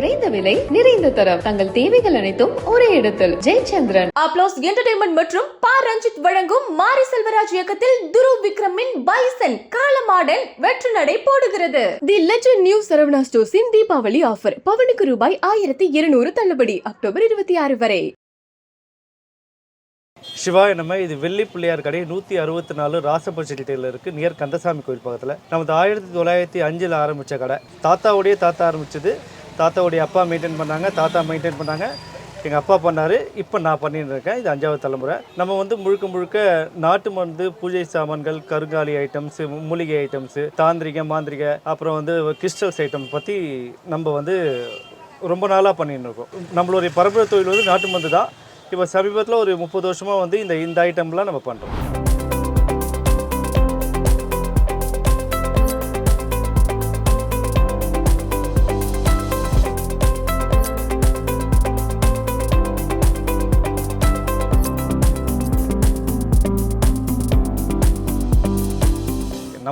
குறைந்த விலை நிறைந்த தரம். தங்கள் தேவைகள் அனைத்தும் ஒரே இடத்தில். ஜெயச்சந்திரன். அப்ளோஸ் என்டர்டைன்மெண்ட் மற்றும் பா. ரஞ்சித் வழங்கும் மாரி செல்வராஜ் இயக்கத்தில் துருவ் விக்ரமின் பைசன் காலமாடன் வெற்றி நடை போடுகிறது. தி லெஜண்ட் நியூ சரவணா ஸ்டோர்ஸின் தீபாவளி ஆஃபர் பவனுக்கு ரூபாய் ஆயிரத்தி இருநூறு தள்ளுபடி அக்டோபர் இருபத்தி ஆறு வரை. சிவாய நம்ம இது வெள்ளி பிள்ளையார் கடை நூற்றி அறுபத்தி நாலு ராசப்பச்சேரியில் இருக்குது நியர் கந்தசாமி கோயில் பக்கத்தில். நமது ஆயிரத்தி தொள்ளாயிரத்தி அஞ்சில் ஆரம்பித்த கடை. தாத்தாவுடைய தாத்தா ஆரம்பிச்சது தாத்தாவுடைய அப்பா மெயின்டைன் பண்ணாங்க தாத்தா மெயின்டைன் பண்ணாங்க. எங்கள் அப்பா பண்ணார் இப்போ நான் பண்ணிட்டு இருக்கேன். இது அஞ்சாவது தலைமுறை. நம்ம வந்து முழுக்க முழுக்க நாட்டு மருந்து பூஜை சாமான்கள் கருங்காலி ஐட்டம்ஸு மூலிகை ஐட்டம்ஸு தாந்திரிக மாந்திரிக அப்புறம் வந்து கிறிஸ்டல்ஸ் ஐட்டம் பற்றி நம்ம வந்து ரொம்ப நாளாக பண்ணிட்டு இருக்கோம். நம்மளுடைய பரம்பரை தொழில் வந்து நாட்டு மருந்து தான். இப்போ சமீபத்தில் ஒரு முப்பது வருஷமாக வந்து இந்த இந்த ஐட்டம்லாம் நம்ம பண்ணுறோம்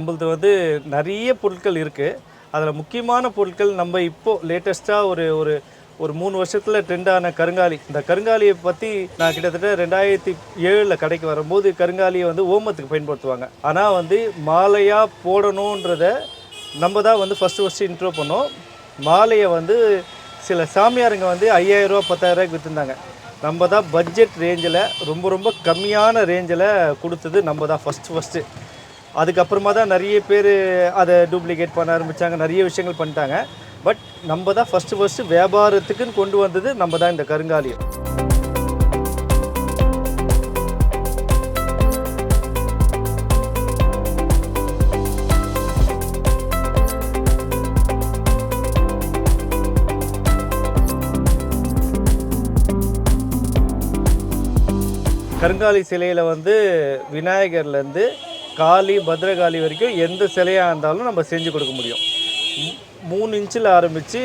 நம்மளது வந்து நிறைய பொருட்கள் இருக்குது அதில் முக்கியமான பொருட்கள் நம்ம இப்போது லேட்டஸ்ட்டாக ஒரு ஒரு ஒரு மூணு வருஷத்தில் ட்ரெண்டான கருங்காலி. இந்த கருங்காலியை பற்றி நான் கிட்டத்தட்ட ரெண்டாயிரத்தி ஏழில் கடைக்கு வரும்போது கருங்காலியை வந்து ஓமத்துக்கு பயன்படுத்துவாங்க. ஆனால் வந்து மாலையாக போடணுன்றத நம்ம தான் வந்து ஃபஸ்ட்டு ஃபஸ்ட்டு இன்ட்ரோ பண்ணோம். மாலையை வந்து சில சாமியாருங்க வந்து ஐயாயிரரூவா பத்தாயிரரூவாய்க்கு விற்றுருந்தாங்க நம்ம தான் பட்ஜெட் ரேஞ்சில் ரொம்ப ரொம்ப கம்மியான ரேஞ்சில் கொடுத்தது நம்ம தான் ஃபஸ்ட்டு ஃபஸ்ட்டு அதுக்கப்புறமா தான் நிறைய பேர் அதை டூப்ளிகேட் பண்ண ஆரம்பித்தாங்க நிறைய விஷயங்கள் பண்ணிட்டாங்க. பட் நம்ம தான் ஃபஸ்ட்டு ஃபஸ்ட்டு வியாபாரத்துக்குன்னு கொண்டு வந்தது நம்ம தான் இந்த கருங்காலியம். கருங்காலி சிலையில் வந்து விநாயகர்லேருந்து காளி பத்ரகாளி வரைக்கும் எந்த சிலையாக இருந்தாலும் நம்ம செஞ்சு கொடுக்க முடியும். மூணு இன்ச்சில் ஆரம்பித்து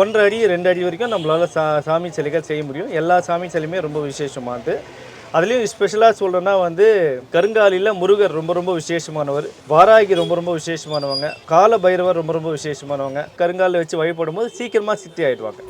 ஒன்றரை அடி ரெண்டு அடி வரைக்கும் நம்மளால் சா சாமி சிலைகள் செய்ய முடியும். எல்லா சாமி சிலையுமே ரொம்ப விசேஷமானது. அதுலேயும் ஸ்பெஷலாக சொல்கிறேன்னா வந்து கருங்காலியில் முருகர் ரொம்ப ரொம்ப விசேஷமானவர். வாராகி ரொம்ப ரொம்ப விசேஷமானவங்க. கால பைரவர் ரொம்ப ரொம்ப விசேஷமானவங்க. கருங்காலில் வச்சு வழிபடும் போது சீக்கிரமாக சித்தி ஆகிடுவாங்க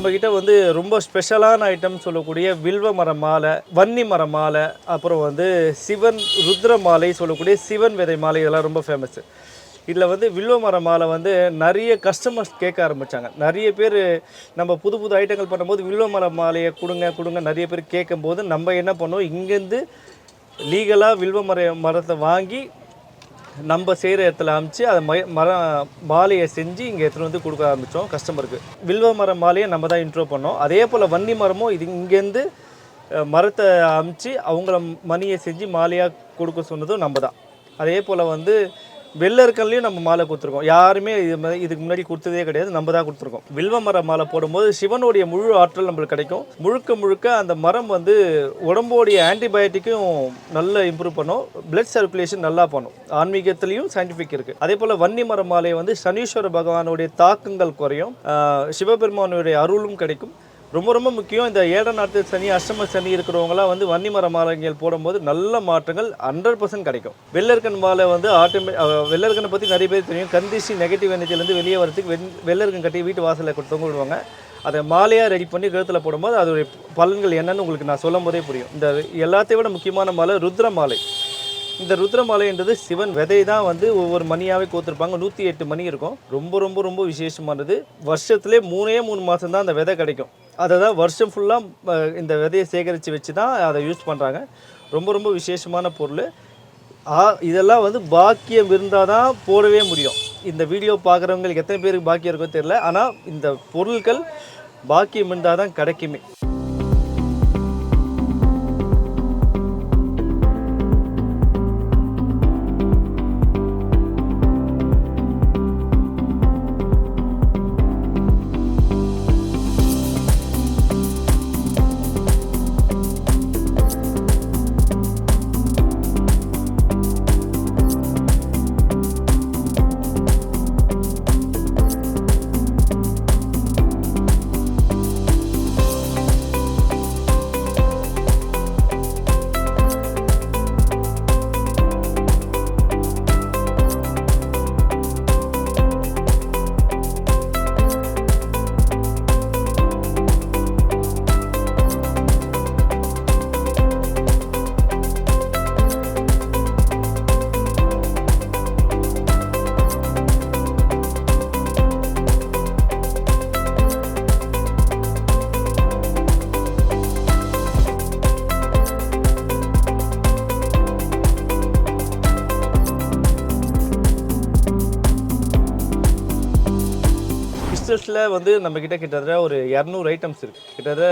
நம்மக்கிட்ட வந்து ரொம்ப ஸ்பெஷலான ஐட்டம் சொல்லக்கூடிய வில்வ மர மாலை வன்னி மர மாலை அப்புறம் வந்து சிவன் ருத்ர மாலை சொல்லக்கூடிய சிவன் விதை மாலை இதெல்லாம் ரொம்ப ஃபேமஸ்ஸு இதில் வந்து வில்வ மர மாலை வந்து நிறைய கஸ்டமர்ஸ் கேட்க ஆரம்பித்தாங்க நிறைய பேர் நம்ம புது புது ஐட்டங்கள் பண்ணும்போது வில்வ மர மாலையை கொடுங்க கொடுங்க நிறைய பேர் கேட்கும்போது நம்ம என்ன பண்ணுவோம் இங்கேருந்து லீகலாக வில்வ மர மரத்தை வாங்கி நம்ம செய்கிற இடத்துல அமைச்சு அதை மய மரம் மாலையை செஞ்சு இங்கே எடுத்துகிட்டு வந்து கொடுக்க ஆரம்பித்தோம் கஸ்டமருக்கு வில்வ மரம் மாலையை நம்ம தான் இன்ட்ரோ பண்ணோம். அதே போல் வன்னி மரமும் இது இங்கேருந்து மரத்தை அமைச்சு அவங்கள மணியை செஞ்சு மாலையாக கொடுக்க சொன்னதும் நம்ம தான். அதே போல் வந்து வெள்ளர்கள்லையும் நம்ம மாலை கொடுத்துருக்கோம். யாருமே இது மாதிரி இதுக்கு முன்னாடி கொடுத்ததே கிடையாது நம்ம தான் கொடுத்துருக்கோம். வில்வ மர மாலை போடும்போது சிவனுடைய முழு ஆற்றல் நம்மளுக்கு கிடைக்கும். முழுக்க முழுக்க அந்த மரம் வந்து உடம்போடைய ஆன்டிபயோட்டிக்கும் நல்லா இம்ப்ரூவ் பண்ணும். பிளட் சர்க்குலேஷன் நல்லா பண்ணும். ஆன்மீகத்திலையும் சயின்டிஃபிக் இருக்குது அதே போல் வன்னி மர மாலை வந்து சனீஸ்வர பகவானுடைய தாக்கங்கள் குறையும். சிவபெருமானுடைய அருளும் கிடைக்கும். ரொம்ப ரொம்ப முக்கியம். இந்த ஏழை நாட்டு சனி அஷ்டம சனி இருக்கிறவங்களாம் வந்து வன்னிமர மாலைகள் போடும்போது நல்ல மாற்றங்கள் ஹண்ட்ரட் பர்சன்ட் கிடைக்கும். வெள்ளர்கன் மாலை வந்து ஆட்டோமே வெள்ளர்கனை பற்றி நிறைய பேர் தெரியும். கந்திசி நெகட்டிவ் எனர்ஜிலேருந்து வெளியே வரதுக்கு வெண் வெள்ளர்கன் கட்டி வீட்டு வாசலில் கொடுத்து தொங்க விடுவாங்க அதை மாலையாக ரெடி பண்ணி கழுத்தில் போடும்போது அதோடைய பலன்கள் என்னன்னு உங்களுக்கு நான் சொல்லும் போதே புரியும். இந்த எல்லாத்தையும் விட முக்கியமான மாலை ருத்ர மாலை. இந்த ருத்ரமாலைன்றது சிவன் விதை தான் வந்து ஒவ்வொரு மணியாகவே கோத்துருப்பாங்க. நூற்றி எட்டு மணி இருக்கும். ரொம்ப ரொம்ப ரொம்ப விசேஷமானது. வருஷத்துலேயே மூணே மூணு மாதம் தான் அந்த விதை கிடைக்கும். அதை தான் வருஷம் ஃபுல்லாக இந்த விதையை சேகரித்து வச்சு தான் அதை யூஸ் பண்ணுறாங்க ரொம்ப ரொம்ப விசேஷமான பொருள். ஆ இதெல்லாம் வந்து பாக்கியம் இருந்தால் தான் போடவே முடியும். இந்த வீடியோ பார்க்குறவங்களுக்கு எத்தனை பேருக்கு பாக்கியம் இருக்கோ தெரியல. ஆனால் இந்த பொருட்கள் பாக்கியம் இருந்தால் தான் கிடைக்குமே. கிறிஸ்டல்ஸில் வந்து நம்ம கிட்ட கிட்டத்தட்ட ஒரு இரநூறு ஐட்டம்ஸ் இருக்குது கிட்டத்தட்ட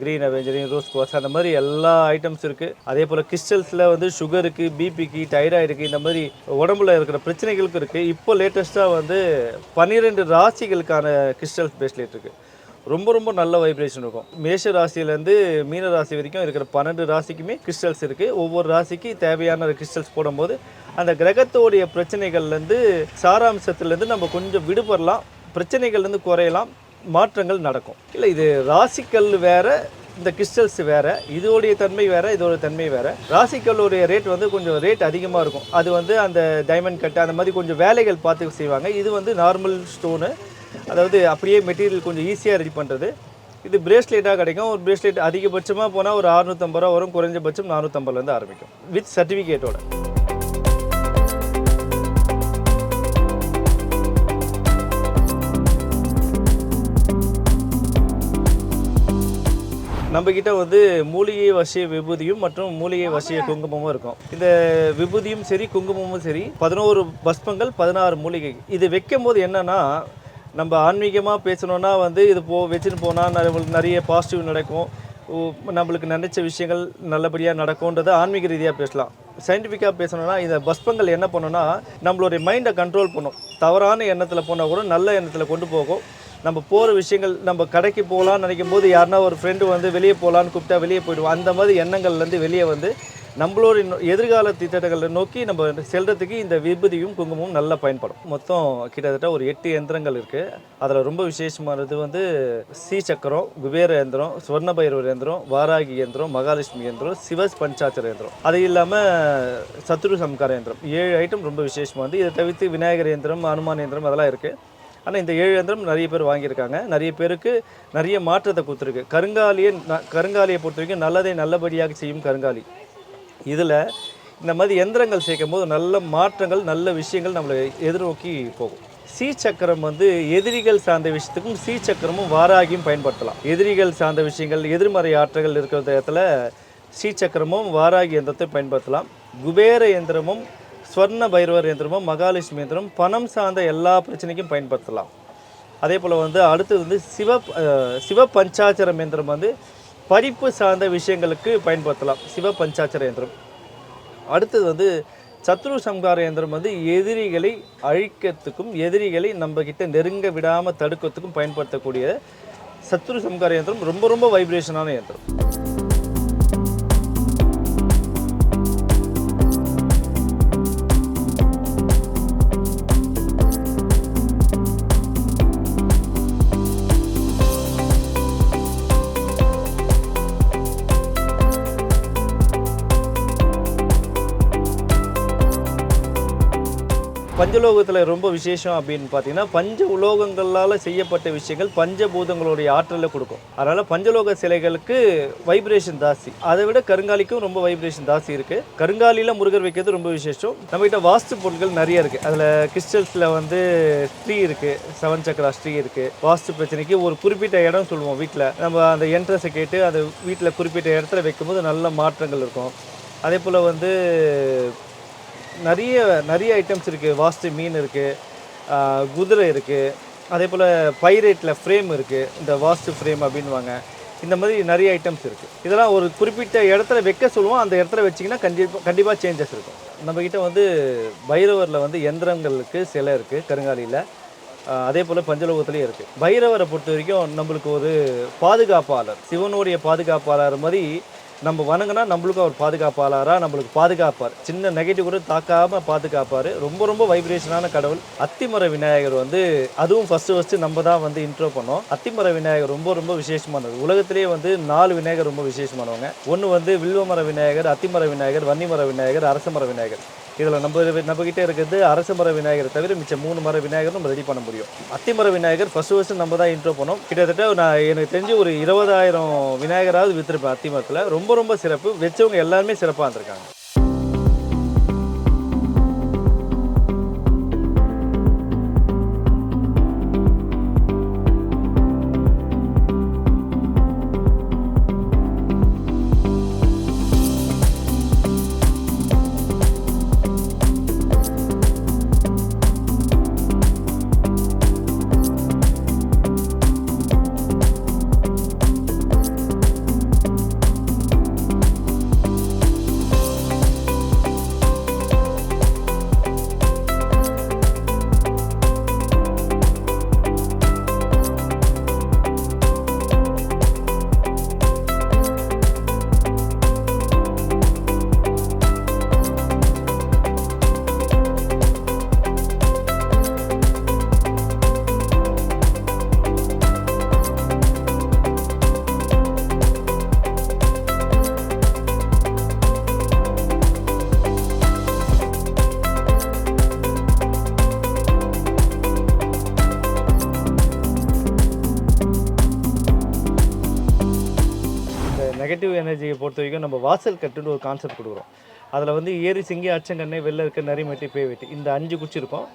க்ரீன் அவெஞ்சரிங் ரோஸ் குவாஸ் அந்த மாதிரி எல்லா ஐட்டம்ஸ் இருக்குது அதே போல் கிறிஸ்டல்ஸில் வந்து சுகருக்கு பிபிக்கு தைராய்டுக்கு இந்த மாதிரி உடம்புல இருக்கிற பிரச்சனைகளுக்கு இருக்குது இப்போ லேட்டஸ்ட்டாக வந்து பன்னிரெண்டு ராசிகளுக்கான கிறிஸ்டல்ஸ் பேஸ்லேட் இருக்குது ரொம்ப ரொம்ப நல்ல வைப்ரேஷன் இருக்கும். மேஷ ராசியிலேருந்து மீன ராசி வரைக்கும் இருக்கிற பன்னெண்டு ராசிக்குமே கிறிஸ்டல்ஸ் இருக்குது ஒவ்வொரு ராசிக்கு தேவையான கிறிஸ்டல்ஸ் போடும்போது அந்த கிரகத்தோடைய பிரச்சனைகள்லேருந்து சாராம்சத்துலேருந்து நம்ம கொஞ்சம் விடுபடலாம். பிரச்சனைகள்லேருந்து குறையலாம் மாற்றங்கள் நடக்கும். இல்லை இது ராசிக்கல் வேறு இந்த கிறிஸ்டல்ஸ் வேறு இதோடைய தன்மை வேறு இதோட தன்மை வேறு. ராசிக்கல்லுடைய ரேட் வந்து கொஞ்சம் ரேட் அதிகமாக இருக்கும். அது வந்து அந்த டைமண்ட் கட்டு அந்த மாதிரி கொஞ்சம் வேலைகள் பார்த்து செய்வாங்க. இது வந்து நார்மல் ஸ்டோனு அதாவது அப்படியே மெட்டீரியல் கொஞ்சம் ஈஸியாக ரெடி பண்ணுறது இது பிரேஸ்லெட்டாக கிடைக்கும். ஒரு பிரேஸ்லெட் அதிகபட்சமாக போனால் ஒரு அறுநூத்தம்பது ரூபா வரும் குறைஞ்சபட்சம் நானூற்றம்பதுலேருந்து ஆரம்பிக்கும். வித் சர்டிஃபிகேட்டோட நம்மக்கிட்ட வந்து மூலிகை வசிய விபூதியும் மற்றும் மூலிகை வசிய குங்குமமும் இருக்கும். இந்த விபூதியும் சரி குங்குமமும் சரி பதினோரு பஸ்பங்கள் பதினாறு மூலிகை. இது வைக்கும் போது என்னன்னா நம்ம ஆன்மீகமாக பேசணும்னா வந்து இது போ வச்சுட்டு போனால் நம்மளுக்கு நிறைய பாசிட்டிவ் நடக்கும். நம்மளுக்கு நினைச்ச விஷயங்கள் நல்லபடியாக நடக்கும்ன்றதை ஆன்மீக ரீதியாக பேசலாம். சயின்டிஃபிக்காக பேசணும்னா இந்த பஸ்பங்கள் என்ன பண்ணுன்னா நம்மளுடைய மைண்டை கண்ட்ரோல் பண்ணும். தவறான எண்ணத்தில் போனால் கூட நல்ல எண்ணத்தில் கொண்டு போகும். நம்ம போகிற விஷயங்கள் நம்ம கடைக்கு போகலான்னு நினைக்கும் போது யாருன்னா ஒரு ஃப்ரெண்டு வந்து வெளியே போகலான்னு கூப்பிட்டா வெளியே போயிடுவோம் அந்த மாதிரி எண்ணங்கள்லேருந்து வெளியே வந்து நம்மளோட எதிர்கால திட்டங்களை நோக்கி நம்ம செல்கிறதுக்கு இந்த விபூதியும் குங்குமமும் நல்லா பயன்படும். மொத்தம் கிட்டத்தட்ட ஒரு எட்டு எந்திரங்கள் இருக்குது அதில் ரொம்ப விசேஷமானது வந்து ஸ்ரீ சக்கரம் குபேர எந்திரம் சுவர்ண பைரவர் எந்திரம் வாராகி எந்திரம் மகாலட்சுமி எந்திரம் சிவஸ் பஞ்சாச்சர எந்திரம். அது இல்லாமல் சத்ரு சம்கார எந்திரம். ஏழு ஐட்டம் ரொம்ப விசேஷமானது. இதை தவிர்த்து விநாயகர் எந்திரம் அனுமான் எந்திரம் அதெல்லாம் இருக்குது ஆனால் இந்த ஏழு இயந்திரம் நிறைய பேர் வாங்கியிருக்காங்க. நிறைய பேருக்கு நிறைய மாற்றத்தை கொடுத்துருக்கு. கருங்காலியை கருங்காலியை பொறுத்த வரைக்கும் நல்லதை நல்லபடியாக செய்யும் கருங்காலி. இதில் இந்த மாதிரி எந்திரங்கள் சேர்க்கும் போது நல்ல மாற்றங்கள் நல்ல விஷயங்கள் நம்மளை எதிர்நோக்கி போகும். சி சக்கரம் வந்து எதிரிகள் சார்ந்த விஷயத்துக்கும் சி சக்கரமும் வாராகியும் பயன்படுத்தலாம். எதிரிகள் சார்ந்த விஷயங்கள் எதிர்மறை ஆற்றல்கள் இருக்கிற இடத்துல சி சக்கரமும் வாராகி எந்திரத்தை பயன்படுத்தலாம். குபேர எந்திரமும் ஸ்வர்ண பைரவர் எந்திரமும் மகாலட்சுமி எந்திரம் பணம் சார்ந்த எல்லா பிரச்சனைக்கும் பயன்படுத்தலாம். அதே போல் வந்து அடுத்தது வந்து சிவ சிவ பஞ்சாச்சரம் எந்திரம் வந்து படிப்பு சார்ந்த விஷயங்களுக்கு பயன்படுத்தலாம். சிவ பஞ்சாச்சர எந்திரம் அடுத்தது வந்து சத்ரு சம்ஹார இயந்திரம் வந்து எதிரிகளை அழிக்கிறதுக்கும் எதிரிகளை நம்மக்கிட்ட நெருங்க விடாமல் தடுக்கிறதுக்கும் பயன்படுத்தக்கூடிய சத்ரு சம்ஹார யந்திரம் ரொம்ப ரொம்ப வைப்ரேஷனான இயந்திரம் பஞ்சலோகத்தில் ரொம்ப விசேஷம் அப்படின்னு பார்த்தீங்கன்னா பஞ்ச உலோகங்களால் செய்யப்பட்ட விஷயங்கள் பஞ்சபூதங்களுடைய ஆற்றலை கொடுக்கும். அதனால் பஞ்சலோக சிலைகளுக்கு வைப்ரேஷன் ஜாஸ்தி. அதை விட கருங்காலிக்கும் ரொம்ப வைப்ரேஷன் ஜாஸ்தி இருக்குது கருங்காலியில் முருகர் வைக்கிறது ரொம்ப விசேஷம். நம்மகிட்ட வாஸ்து பொருட்கள் நிறைய இருக்குது அதில் கிறிஸ்டல்ஸில் வந்து ஸ்ட்ரீ இருக்குது செவன் சக்கரா ஸ்ட்ரீ இருக்குது வாஸ்து பிரச்சனைக்கு ஒரு குறிப்பிட்ட இடம் சொல்லுவோம் வீட்டில் நம்ம அந்த என்ட்ரன்ஸை கேட்டு அந்த வீட்டில் குறிப்பிட்ட இடத்துல வைக்கும்போது நல்ல மாற்றங்கள் இருக்கும். அதே போல் வந்து நிறைய நிறைய ஐட்டம்ஸ் இருக்குது வாஸ்து மீன் இருக்குது குதிரை இருக்குது அதே போல் பைரேட்டில் ஃப்ரேம் இருக்குது இந்த வாஸ்து ஃப்ரேம் அப்படின்வாங்க இந்த மாதிரி நிறைய ஐட்டம்ஸ் இருக்குது இதெல்லாம் ஒரு குறிப்பிட்ட இடத்துல வைக்க சொல்லுவோம். அந்த இடத்துல வச்சிங்கன்னா கண்டிப்பாக கண்டிப்பாக சேஞ்சஸ் இருக்கும். நம்மக்கிட்ட வந்து பைரவரில் வந்து எந்திரங்களுக்கு சிலை இருக்குது கருங்காலியில். அதே போல் பஞ்சலோகத்துலேயும் இருக்குது பைரவரை பொறுத்த வரைக்கும் நம்மளுக்கு ஒரு பாதுகாப்பாளர் சிவனுடைய பாதுகாப்பாளர் மாதிரி நம்ம வணங்கினா நம்மளுக்கும் அவர் பாதுகாப்பாளராக நம்மளுக்கு பாதுகாப்பார். சின்ன நெகட்டிவ் கூட தாக்காமல் பாதுகாப்பார். ரொம்ப ரொம்ப வைப்ரேஷனான கடவுள். அத்திமர விநாயகர் வந்து அதுவும் ஃபஸ்ட்டு ஃபஸ்ட்டு நம்ம தான் வந்து இன்ட்ரோ பண்ணோம். அத்திமர விநாயகர் ரொம்ப ரொம்ப விசேஷமானது. உலகத்திலேயே வந்து நாலு விநாயகர் ரொம்ப விசேஷமானவங்க. ஒன்று வந்து வில்வமர விநாயகர் அத்திமர விநாயகர் வன்னிமர விநாயகர் அரசமர விநாயகர். இதில் நம்ம நம்ம இருக்கிறது அரச மர விநாயகர் தவிர மிச்சம் மூணு மர விநாயகர் நம்ம ரெடி பண்ண முடியும். அத்திமர விநாயகர் ஃபர்ஸ்ட் ஃபஸ்ட் நம்ம தான் இன்ட்ரோ பண்ணோம். கிட்டத்தட்ட நான் எனக்கு தெரிஞ்சு ஒரு இருபதாயிரம் விநாயகராவது விற்றுருப்பேன் அத்திமரத்தில் ரொம்ப ரொம்ப சிறப்பு. வச்சவங்க எல்லாருமே சிறப்பாக இருந்திருக்காங்க எனர்ஜியை பொறுத்த வரைக்கும் நம்ம வாசல் கட்டுன்னு ஒரு கான்செப்ட் கொடுக்குறோம். அதில் வந்து ஏரி சிங்கி அச்சங்கண்ணை வெள்ளை இருக்க நரிமட்டி பேவெட்டி இந்த அஞ்சு குச்சி இருக்கும்.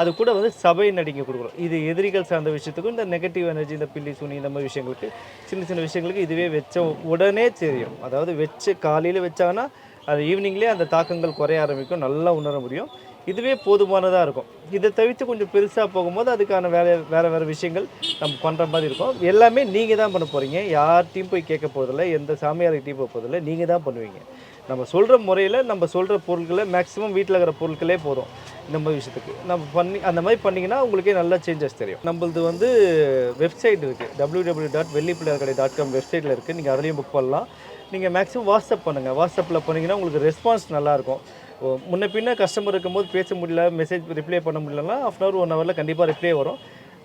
அது கூட வந்து சபை நடிங்க கொடுக்குறோம். இது எதிரிகள் சார்ந்த விஷயத்துக்கும் இந்த நெகட்டிவ் எனர்ஜி இந்த பில்லி சுனி இந்த மாதிரி விஷயங்களுக்கு சின்ன சின்ன விஷயங்களுக்கு இதுவே வச்ச உடனே தெரியும். அதாவது வச்சு காலையில் வச்சாங்கன்னா அது ஈவினிங்லேயே அந்த தாக்கங்கள் குறைய ஆரம்பிக்கும். நல்லா உணர முடியும். இதுவே போதுமானதாக இருக்கும். இதை தவிர்த்து கொஞ்சம் பெருசாக போகும்போது அதுக்கான வேலை வேறு வேறு விஷயங்கள் நம்ம பண்ணுற மாதிரி இருக்கும். எல்லாமே நீங்கள் தான் பண்ண போகிறீங்க யார்கிட்டையும் போய் கேட்க போகிறதில்ல எந்த சாமியார்கிட்டையும் போக போகிறதில்ல நீங்கள் தான் பண்ணுவீங்க. நம்ம சொல்கிற முறையில் நம்ம சொல்கிற பொருட்களை மேக்ஸிமம் வீட்டில் இருக்கிற பொருட்களே போதும். இந்த மாதிரி விஷயத்துக்கு. நம்ம பண்ணி அந்த மாதிரி பண்ணிங்கன்னா உங்களுக்கே நல்லா சேஞ்சஸ் தெரியும். நம்மளது வந்து வெப்சைட் இருக்குது டபிள்யூ டபிள்யூ டாட் வெள்ளிப்பிள்ளையார் கடை டாட் காம் வெப்சைட்டில் இருக்குது நீங்கள் அதுலேயும் புக் பண்ணலாம். நீங்கள் மேக்ஸிமம் வாட்ஸ்அப் பண்ணுங்கள் வாட்ஸ்அப்பில் பண்ணிங்கன்னா உங்களுக்கு ரெஸ்பான்ஸ் நல்லாயிருக்கும் முன்ன பின்ன கஸ்டமர் இருக்கும்போது பேச முடியல மெசேஜ் ரிப்ளை பண்ண முடியலன்னா ஆஃப் அன் ஹவர் ஒன் ஹவரில் கண்டிப்பாக ரிப்ளை வரும்.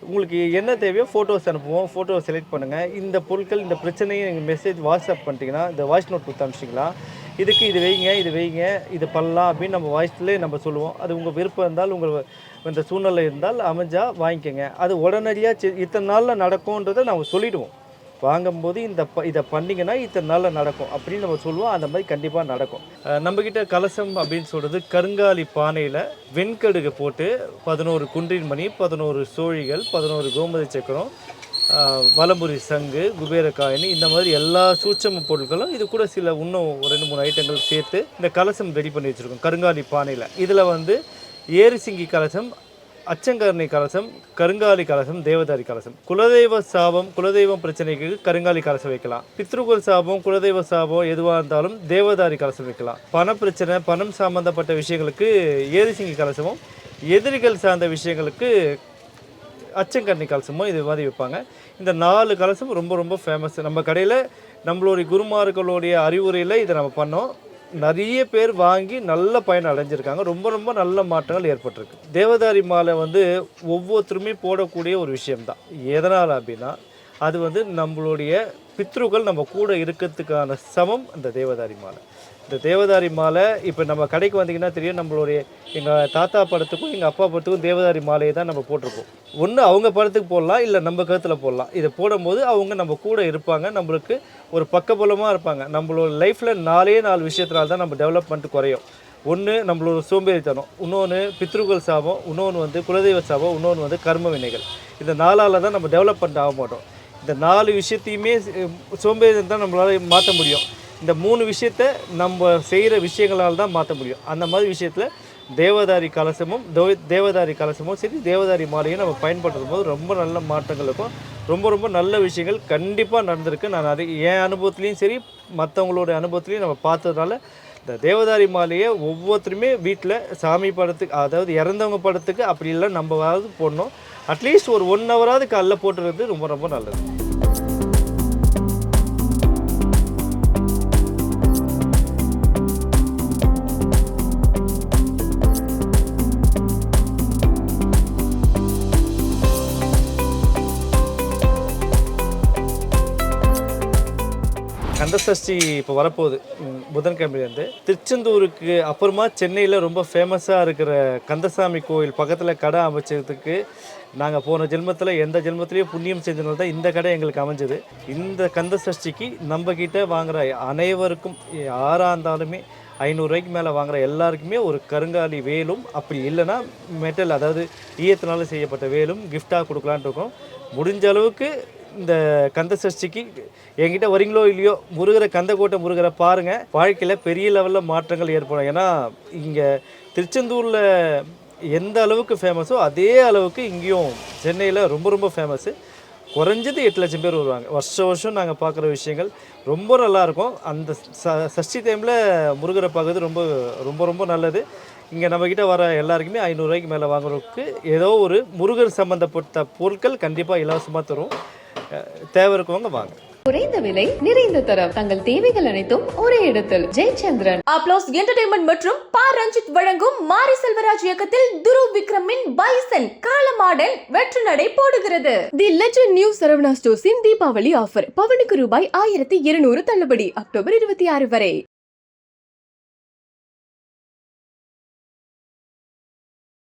உங்களுக்கு என்ன தேவையோ ஃபோட்டோஸ் அனுப்புவோம் ஃபோட்டோ செலக்ட் பண்ணுங்கள் இந்த பொருட்கள் இந்த பிரச்சனையை நீங்கள் மெசேஜ் வாட்ஸ்அப் பண்ணிட்டீங்கன்னா இந்த வாய்ஸ் நோட் கொடுத்து அனுப்பிச்சிங்களா இதுக்கு இது வைங்க இது வைங்க இது பண்ணலாம் அப்படின்னு நம்ம வாய்ஸ்லேயே நம்ம சொல்லுவோம். அது உங்கள் விருப்பம் இருந்தால் உங்கள் இந்த சூழ்நிலை இருந்தால் அமைஞ்சால் வாங்கிக்கோங்க. அது உடனடியாக இத்தனை நாளில் நடக்கும்ன்றதை நாங்கள் சொல்லிவிடுவோம் வாங்கும்போது இந்த ப இதை பண்ணிங்கன்னா இத்தனை நாளில் நடக்கும் அப்படின்னு நம்ம சொல்லுவோம். அந்த மாதிரி கண்டிப்பாக நடக்கும். நம்மக்கிட்ட கலசம் அப்படின்னு சொல்கிறது கருங்காலி பானையில் வெண்கடுகு போட்டு பதினோரு குன்றின் மணி பதினோரு சோழிகள் பதினோரு கோமதி சக்கரம் வலம்புரி சங்கு குபேரக்காயின் இந்த மாதிரி எல்லா சூட்சம பொருட்களும் இது கூட சில இன்னும் ரெண்டு மூணு ஐட்டங்கள் சேர்த்து இந்த கலசம் ரெடி பண்ணி வச்சுருக்கோம் கருங்காலி பானையில். இதில் வந்து ஏரிசிங்கி கலசம் அச்சங்கரணி கலசம் கருங்காலி கலசம் தேவதாரி கலசம். குலதெய்வ சாபம் குலதெய்வம் பிரச்சனைக்கு கருங்காலி கலசம் வைக்கலாம். பித்ருகுல் சாபம் குலதெய்வ சாபம் எதுவாக இருந்தாலும் தேவதாரி கலசம் வைக்கலாம். பண பிரச்சனை பணம் சம்பந்தப்பட்ட விஷயங்களுக்கு ஏரிசிங்கி கலசமும் எதிரிகள் சார்ந்த விஷயங்களுக்கு அச்சங்கண்ணி கலசமும் இது மாதிரி வைப்பாங்க. இந்த நாலு கலசம் ரொம்ப ரொம்ப ஃபேமஸ் நம்ம கடையில் நம்மளுடைய குருமார்களுடைய அறிவுரையில் இதை நம்ம பண்ணோம். நிறைய பேர் வாங்கி நல்ல பயன் அடைஞ்சிருக்காங்க. ரொம்ப ரொம்ப நல்ல மாற்றங்கள் ஏற்பட்டிருக்கு. தேவதாரி மாலை வந்து ஒவ்வொருத்தருமே போடக்கூடிய ஒரு விஷயம்தான். எதனால் அப்படின்னா அது வந்து நம்மளுடைய பித்ருக்கள் நம்ம கூட இருக்கிறதுக்கான சமம் இந்த தேவதாரி மாலை. இந்த தேவதாரி மாலை இப்போ நம்ம கடைக்கு வந்தீங்கன்னா தெரியும் நம்மளுடைய எங்கள் தாத்தா படத்துக்கும் எங்கள் அப்பா படத்துக்கும் தேவதாரி மாலையை தான் நம்ம போட்டிருக்கோம். ஒன்று அவங்க படத்துக்கு போடலாம் இல்லை நம்ம கருத்தில் போடலாம். இதை போடும்போது அவங்க நம்ம கூட இருப்பாங்க நம்மளுக்கு ஒரு பக்கபலமாக இருப்பாங்க. நம்மளோட லைஃப்பில் நாலே நாலு விஷயத்தினால தான் நம்ம டெவலப்மெண்ட் குறையும். ஒன்று நம்மளோட சோம்பேறித்தனம் இன்னொன்று பித்ருக்கள் சாபம் இன்னொன்று வந்து குலதெய்வ சாபம் இன்னொன்று வந்து கர்ம வினைகள். இந்த நாளால் தான் நம்ம டெவலப்மெண்ட் ஆக மாட்டோம். இந்த நாலு விஷயத்தையுமே சோம்பேறித்தனம் தான் நம்மளால் மாற்ற முடியும். இந்த மூணு விஷயத்த நம்ம செய்கிற விஷயங்களால் தான் மாற்ற முடியும். அந்த மாதிரி விஷயத்தில் தேவதாரி கலசமும் தேவதாரி கலசமும் சரி தேவதாரி மாலையும் நம்ம பயன்படுத்தும் போது ரொம்ப நல்ல மாற்றங்கள் இருக்கும். ரொம்ப ரொம்ப நல்ல விஷயங்கள் கண்டிப்பாக நடந்திருக்கு. நான் அது என் அனுபவத்துலேயும் சரி மற்றவங்களோட அனுபவத்துலேயும் நம்ம பார்த்ததுனால இந்த தேவதாரி மாலையை ஒவ்வொருத்தருமே வீட்டில் சாமி படத்துக்கு அதாவது இறந்தவங்க படத்துக்கு அப்படி இல்லை நம்மவாவது போடணும் அட்லீஸ்ட் ஒரு ஒன் ஹவராவது காலைல போட்டுறது ரொம்ப ரொம்ப நல்லது. கந்தசஷ்டி இப்போ வரப்போகுது. புதன்கிழமையிலேருந்து. திருச்செந்தூருக்கு அப்புறமா சென்னையில் ரொம்ப ஃபேமஸாக இருக்கிற கந்தசாமி கோயில் பக்கத்தில் கடை அமைச்சதுக்கு நாங்கள் போன ஜென்மத்தில் எந்த ஜென்மத்திலையும் புண்ணியம் செஞ்சதுனால தான் இந்த கடை எங்களுக்கு அமைஞ்சது. இந்த கந்தசஷ்டிக்கு நம்ம கிட்ட வாங்குகிற அனைவருக்கும் யாராக இருந்தாலுமே ஐநூறுரூவாய்க்கு மேலே வாங்குகிற எல்லாருக்குமே ஒரு கருங்காலி வேலும் அப்படி இல்லைன்னா மெட்டல் அதாவது ஈயத்தினால செய்யப்பட்ட வேலும் கிஃப்டாக கொடுக்கலான்ட்டு இருக்கோம். முடிஞ்ச அளவுக்கு இந்த கந்த சஷ்டிக்கு என்கிட்ட வரீங்களோ இல்லையோ முருகரை கந்தக்கோட்டை முருகரை பாருங்கள் வாழ்க்கையில் பெரிய லெவலில் மாற்றங்கள் ஏற்படும். ஏன்னா இங்கே திருச்செந்தூரில் எந்த அளவுக்கு ஃபேமஸோ அதே அளவுக்கு இங்கேயும் சென்னையில் ரொம்ப ரொம்ப ஃபேமஸ்ஸு குறைஞ்சது எட்டு லட்சம் பேர் வருவாங்க. வருஷம் வருஷம் நாங்கள் பார்க்குற விஷயங்கள் ரொம்ப நல்லாயிருக்கும் அந்த ச சஷ்டி டைமில் முருகரை பார்க்குறது ரொம்ப ரொம்ப ரொம்ப நல்லது. இங்கே நம்மக்கிட்ட வர எல்லாருக்குமே ஐநூறுரூவாய்க்கு மேலே வாங்குறதுக்கு ஏதோ ஒரு முருகர் சம்மந்தப்பட்ட பொருட்கள் கண்டிப்பாக இலவசமாக தரும். தேவை இருக்கவங்க வாங்க. குறைந்த விலை நிறைந்த தரம். தங்கள் தேவைகள் அனைத்தும் ஒரே இடத்தில். ஜெயச்சந்திரன். அப்ளோஸ் என்டர்டைன்மெண்ட் மற்றும் பா. ரஞ்சித் வழங்கும் மாரி செல்வராஜ் இயக்கத்தில் துரு விக்ரமின் பைசன் காலமாடன் வெற்றி நடை போடுகிறது. தி லெஜண்ட் நியூ சரவணா ஸ்டோர்ஸின் தீபாவளி ஆஃபர் பவனுக்கு ரூபாய் ஆயிரத்தி இருநூறு தள்ளுபடி. அக்டோபர் இருபத்தி ஆறு வரை.